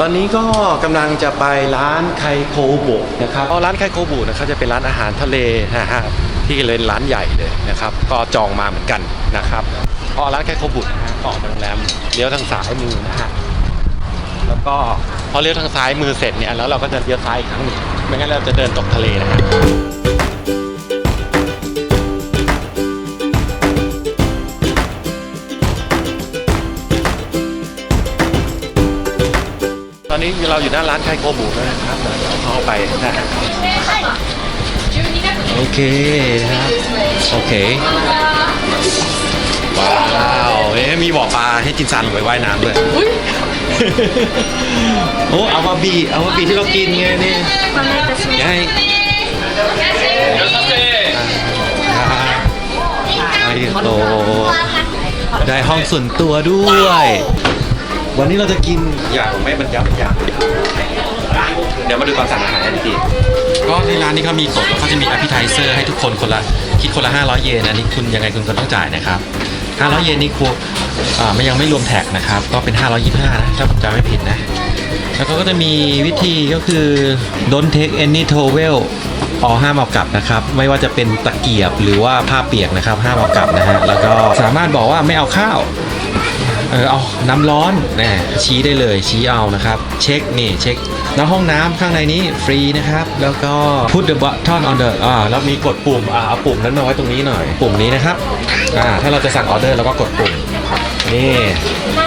ตอนนี้ก็กำลังจะไปร้านไคโคบุนะครับร้านไคโคบุนะครับจะเป็นร้านอาหารทะเลนะฮะที่เป็นร้านใหญ่เลยนะครับ ก็จองมาเหมือนกันนะครับก็ร้านไคโคบุนะฮะก็ออกากโรงแรมเลี้ยวทางซ้ายมือนะฮะแล้วก็พอเลี้ยวทางซ้ายมือเสร็จเนี่ยแล้วเราก็จะเลี้ยวซ้ายอีกครั้งหนึ่งไม่งั้นเราจะเดินตกทะเลนะฮะ ตอนนี้เราอยู่หน้าร้านไคโคบุแล้วนะครับเดี๋ยวเราเข้าไปนะฮะโอเคนะครับโอเคว้าวเอ๊ะมีบ่อปลาให้จินซันไว้ว่ายน้ำด้วยโอ้เอาวาบีเอาวาบีที่เรากินไงนี่ยายไอโตได้ห้องส่วนตัวด้วย วันนี้เราจะกินอย่างไม่บรรยับอย่างเดี๋ยวมาดูตอนสั่งอาหารกันทีก็ที่ร้านนี้เขามีกฎแล้วเขาจะมี appetizer ให้ทุกคนคนละคิดคนละ 500 เยนอันนี้คุณยังไงคุณก็ต้องจ่ายนะครับ 500 เยนนี่ครูอ่าไม่ยังไม่รวมแท็กนะครับ ก็เป็น 525นะถ้าผมจำไม่ผิดนะ แล้วก็จะมีวิธีก็คือ don't take any towel ออห้ามเอากลับนะครับ ไม่ว่าจะเป็นตะเกียบหรือว่าผ้าเปียกนะครับ ห้ามเอากลับนะฮะแล้วก็สามารถบอกว่าไม่เอาข้าว เออเอาน้ำร้อนนะชี้ได้เลยชี้เอานะครับ เช็คนี่เช็คแล้วห้องน้ำข้างในนี้ฟรีนะครับ แล้วก็ put the button on the อ่าแล้วมีกดปุ่มอ่าเอาปุ่มนั้นมาไว้ตรงนี้หน่อย ปุ่มนี้นะครับอ่าถ้าเราจะสั่งออเดอร์เราก็กดปุ่มนี่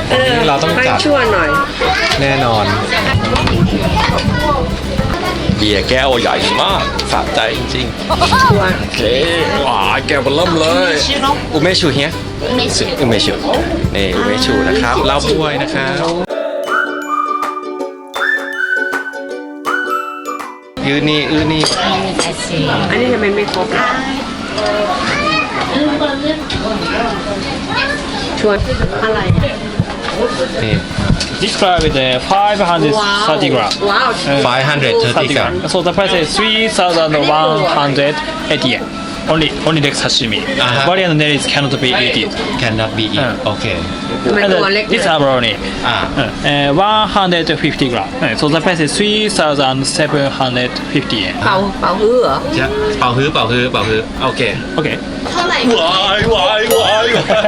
ตรงนี้เราต้องให้จับชั่วหน่อย แน่นอน เบียร์แก้วใหญ่มากสะใจจริงชัวๆโอเคว้าแก้วเบอร์เริ่มเลยอุเมชูเฮียอุเมชูอุเมชูนี่อุเมชูนะครับเหล้าถ้วยนะครับยืนนี่อือนี่อันนี้ทำไมไม่ครบล่ะชวนอะไรนี่ This fry with the 530 gram. ว้าว Uh, 530 gram So the price is 3,180 yen. Only only the sashimi. Uh-huh. Variant nails cannot be eaten. cannot be eat อืม โอเค ทำไม And ตัวเล็ก uh, this abalone. อ่า Uh, 150 gram. Uh, so the price is 3,750 yen. เป่าเป่าฮื้อเหรอ จะเป่าฮื้อเป่าฮื้อเป่าฮื้อโอเค Okay. ว้ายวายวายวายว้า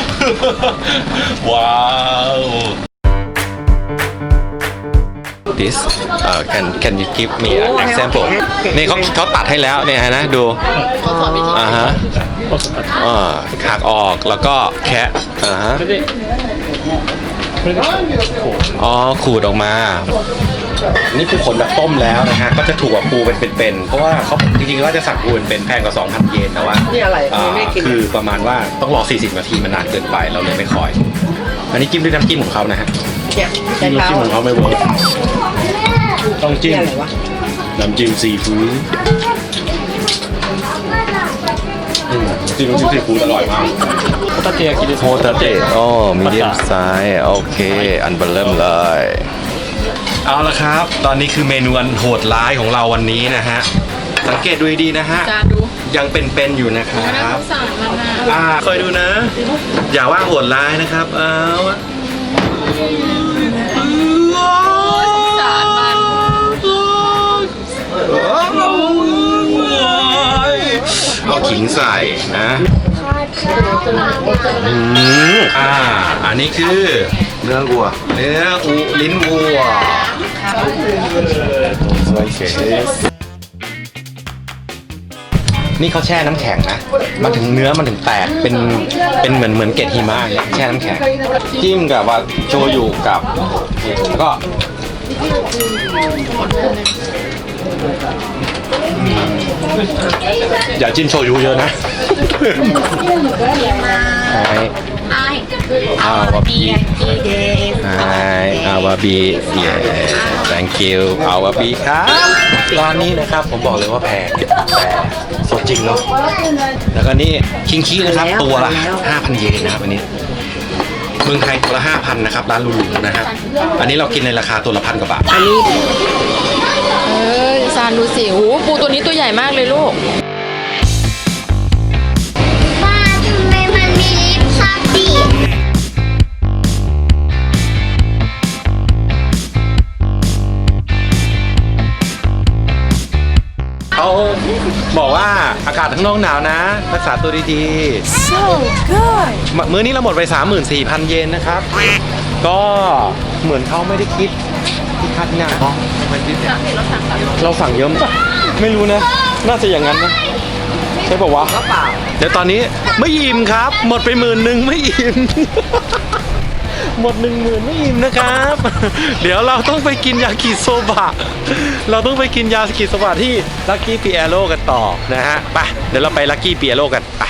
wow. this uh, can can you give me an example นี่เขาเขาตัดให้แล้วเนี่ยนะดูอ่าฮะอ่าหักออกแล้วก็แคะอ่าฮะ อ๋อขูดออกมา นี่คือผลแบบต้มแล้วนะฮะ ก็จะถูกกว่าปูเป็นเป็นๆเพราะว่าเขาจริงๆว่าจะสั่งปูเป็นๆแพงกว่า 2,000 เยนแต่ว่านี่อะไรอ่าไม่กินคือประมาณว่าต้องรอ 40 นาทีมันนานเกินไปเราเลยไม่คอย อันนี้จิ้มด้วยน้ำจิ้มของเขานะฮะเนี่ยใช้จิ้มเท้าน้ำจิ้มของเขาไม่เวิร์กต้องจิ้มเนี่ยอะไรวะน้ำจิ้มซีฟู้ดอืม จริงจริงซีฟูดอร่อยมาก โฮตาเตะกินโฮตาเตะอ๋อมีเดียมไซส์โอเค อันเบลเริ่มเลย เอาละครับ ตอนนี้คือเมนูอันโหดร้ายของเราวันนี้นะฮะ สังเกตดูดีนะฮะยังเป็นๆอยู่นะครับสอ่าเคยดูนะ อย่าว่าโหดร้ายนะครับ เอา ขิงใส่นะอืมอ่า อันนี้คือเนื้อวัว เนื้ออูลิ้นวัวโอเคนี่เขาแช่น้ำแข็งนะ มันถึงเนื้อมันถึงแตก เป็น เป็นเหมือนเหมือนเกล็ดหิมะอย่างเงี้ยแช่น้ำแข็ง จิ้มกับว่าโชยุกับ แล้วก็ อย่าจิ้มโชยูเยอะนะไออาวาบีไออาวาบีเย่ thank you อาวาบีครับร้านนี้นะครับผมบอกเลยว่าแพงแพงสดจริงเนาะแล้วก็นี่คิงคีนะครับตัวละ5,000 เยนนะครับอันนี้เมืองไทยตัวละห้าพันนะครับร้านลูลูนะฮะอันนี้เรากินในราคาตัวละพันกว่าบาทอันนี้ารดูสิโอ้ปูตัวนี้ตัวใหญ่มากเลยลูก ว่าทำไมมันมีลิปสติเขาบอกว่าอากาศข้างนอกหนาวนะ รักษาตัวดี so good ๆมมื้อนี้เราหมดไป 34,000 เยนนะครับ ก็เหมือนเขาไม่ได้คิด ที่คัดงานเราสั่งเยอะมั้ยไม่รู้นะ น่าจะอย่างนั้นนะใช่ป่าวะก็เปล่าเดี๋ยวตอนนี้ไม่อิ่มครับ หมดไปหมื่นหนึ่งไม่อิ่มหมดหนึ่งหมื่นไม่อิ่มนะครับ เดี๋ยวเราต้องไปกินยากิโซบะ เราต้องไปกินยากิโซบะที่ลักกี้ปีแอโร่กันต่อนะฮะไปเดี๋ยวเราไปลักกี้ปีแอโร่กันไป